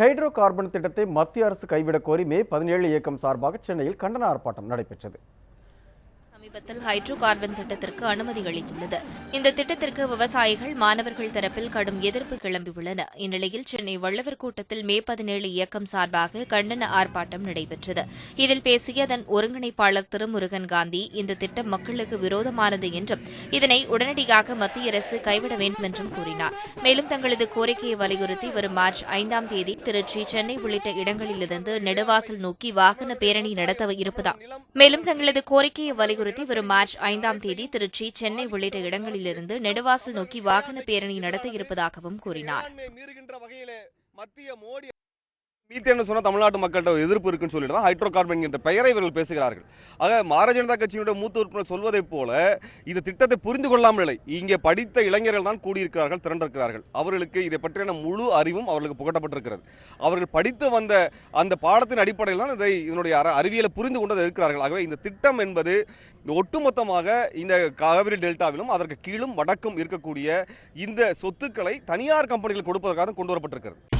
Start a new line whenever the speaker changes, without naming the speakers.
Hydro carbon திட்டத்தை மத்திய அரசு கைவிடக் கோரி மே பதினேழு இயக்கம் சார்பாக சென்னையில் கண்டன ஆர்ப்பாட்டம் நடைபெற்றது.
சமீபத்தில் ஹைட்ரோ கார்பன் திட்டத்திற்கு அனுமதி அளித்துள்ளது. இந்த திட்டத்திற்கு விவசாயிகள் மாணவர்கள் தரப்பில் கடும் எதிர்ப்பு கிளம்பியுள்ளன. இந்நிலையில் சென்னை வள்ளுவர் கூட்டத்தில் மே பதினேழு இயக்கம் சார்பாக கண்டன ஆர்ப்பாட்டம் நடைபெற்றது. இதில் பேசிய அதன் ஒருங்கிணைப்பாளர் திருமுருகன் காந்தி இந்த திட்டம் மக்களுக்கு விரோதமானது என்றும் இதனை உடனடியாக மத்திய அரசு கைவிட வேண்டும் என்றும் கூறினார். மேலும் தங்களது கோரிக்கையை வலியுறுத்தி வரும் மார்ச் ஐந்தாம் தேதி திருச்சி சென்னை உள்ளிட்ட இடங்களிலிருந்து நெடுவாசல் நோக்கி வாகன பேரணி நடத்த இருப்பதாக மேலும் தங்களது கோரிக்கையை வலியுறுத்தி வரும் மார்ச் ஐந்தாம் தேதி திருச்சி சென்னை உள்ளிட்ட இடங்களிலிருந்து நெடுவாசல் நோக்கி வாகன பேரணி நடத்த இருப்பதாகவும் கூறினார்.
வேளாண்மை மீறுகின்ற மீத்தேன் தமிழ்நாட்டு மக்கள்கிட்ட எதிர்ப்பு இருக்குன்னு சொல்லிட்டு தான் ஹைட்ரோ கார்பன் என்ற பெயரை இவர்கள் பேசுகிறார்கள். ஆக பாரதிய ஜனதா கட்சியினுடைய மூத்த உறுப்பினர் சொல்வதைப் போல இந்த திட்டத்தை புரிந்து கொள்ளாமல் இல்லை. இங்கே படித்த இளைஞர்கள் தான் கூடியிருக்கிறார்கள் திரண்டிருக்கிறார்கள். அவர்களுக்கு இதை பற்றியான முழு அறிவும் அவர்களுக்கு புகட்டப்பட்டிருக்கிறது. அவர்கள் படித்து வந்த அந்த பாடத்தின் அடிப்படையில் தான் இதை இதனுடைய அறிவியலை புரிந்து கொண்டு இருக்கிறார்கள் ஆகவே இந்த திட்டம் என்பது ஒட்டுமொத்தமாக இந்த காவிரி டெல்டாவிலும் அதற்கு கீழும் வடக்கும் இருக்கக்கூடிய இந்த சொத்துக்களை தனியார் கம்பெனிகள் கொடுப்பதற்காக கொண்டு வரப்பட்டிருக்கிறது.